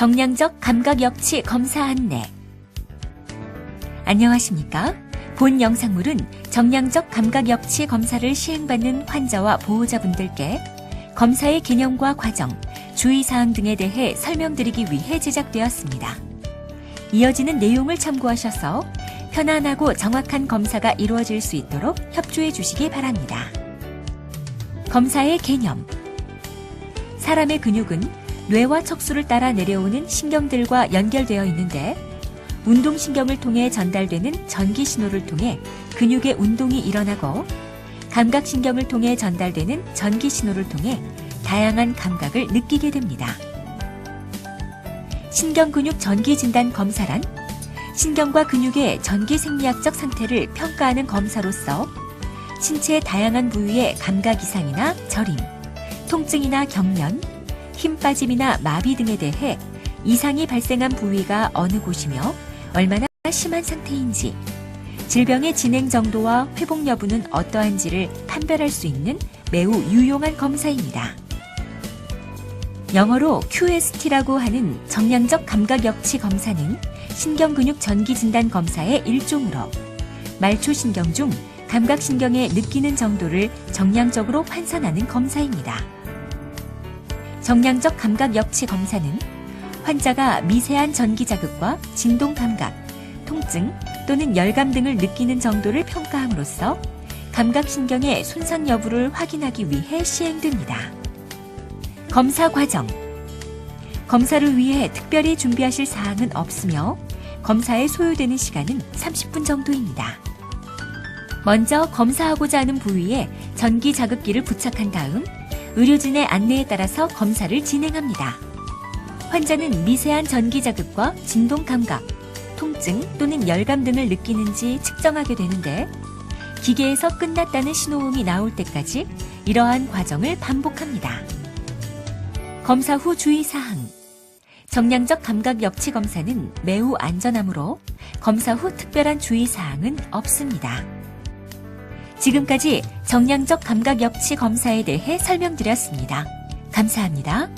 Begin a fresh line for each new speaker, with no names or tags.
정량적 감각 역치 검사 안내. 안녕하십니까? 본 영상물은 정량적 감각 역치 검사를 시행받는 환자와 보호자분들께 검사의 개념과 과정, 주의사항 등에 대해 설명드리기 위해 제작되었습니다. 이어지는 내용을 참고하셔서 편안하고 정확한 검사가 이루어질 수 있도록 협조해 주시기 바랍니다. 검사의 개념. 사람의 근육은 뇌와 척수를 따라 내려오는 신경들과 연결되어 있는데 운동신경을 통해 전달되는 전기 신호를 통해 근육의 운동이 일어나고 감각신경을 통해 전달되는 전기 신호를 통해 다양한 감각을 느끼게 됩니다. 신경근육 전기진단 검사란 신경과 근육의 전기 생리학적 상태를 평가하는 검사로서 신체의 다양한 부위의 감각 이상이나 저림, 통증이나 경련, 힘 빠짐이나 마비 등에 대해 이상이 발생한 부위가 어느 곳이며 얼마나 심한 상태인지, 질병의 진행 정도와 회복 여부는 어떠한지를 판별할 수 있는 매우 유용한 검사입니다. 영어로 QST라고 하는 정량적 감각 역치 검사는 신경근육 전기 진단 검사의 일종으로 말초 신경 중 감각 신경의 느끼는 정도를 정량적으로 환산하는 검사입니다. 정량적 감각 역치 검사는 환자가 미세한 전기 자극과 진동 감각, 통증 또는 열감 등을 느끼는 정도를 평가함으로써 감각신경의 손상 여부를 확인하기 위해 시행됩니다. 검사 과정. 검사를 위해 특별히 준비하실 사항은 없으며 검사에 소요되는 시간은 30분 정도입니다. 먼저 검사하고자 하는 부위에 전기 자극기를 부착한 다음 의료진의 안내에 따라서 검사를 진행합니다. 환자는 미세한 전기 자극과 진동 감각, 통증 또는 열감 등을 느끼는지 측정하게 되는데 기계에서 끝났다는 신호음이 나올 때까지 이러한 과정을 반복합니다. 검사 후 주의사항. 정량적 감각 역치 검사는 매우 안전하므로 검사 후 특별한 주의사항은 없습니다. 지금까지 정량적 감각 역치 검사에 대해 설명드렸습니다. 감사합니다.